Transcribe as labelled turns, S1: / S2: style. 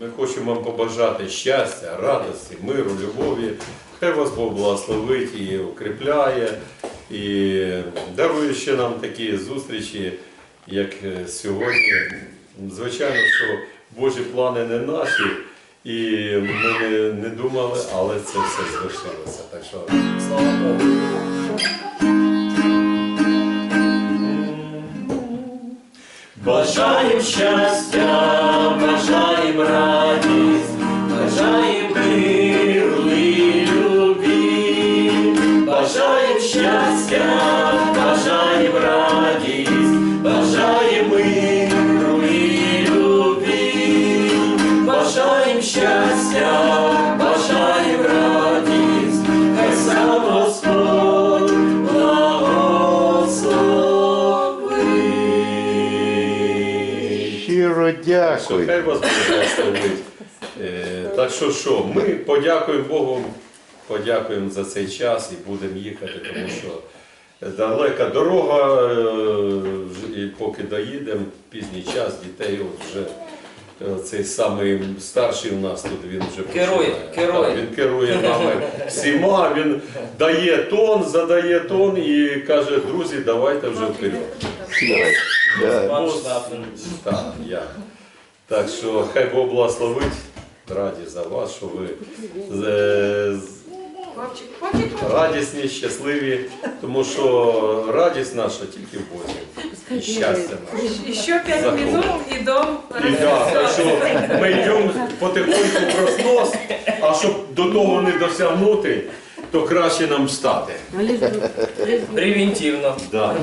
S1: Ми хочемо вам побажати щастя, радості, миру, любові. Хай вас Бог благословить і укріпляє, і дарує ще нам такі зустрічі, як е, сьогодні. Звичайно, що Божі плани не наші, і ми не, не думали, але це все звершилося. Так що
S2: Слава Богу. Бажаєм щастя, щастя, бажаєм радість, бажаєм миру і любві, бажаєм щастя, бажаєм радість, хай сам Господь благословить.
S3: Щиро дякую.
S1: хай вас буде благословить. Е, Так що що, ми подякуємо Богу, подякуємо за цей час і будемо їхати, тому що далека дорога, е, і поки доїдемо, пізній час, дітей вже. е, Цей самий старший у нас тут він вже
S2: Керує, керує.
S1: Так, Він керує нами всіма, він дає тон, задає тон і каже, друзі, давайте вже вперед. Так, я. Так що хай Бог благословить. Раді за вас, що ви радісні, щасливі, тому що радість наша тільки в Бозі. І щастя наше.
S4: еще пять
S1: Закон.
S4: минут и дом
S1: І так що ми йдемо потихоньку проснос, а щоб до того не досягнути, то краще нам встати.
S2: Превентивно.
S1: Да.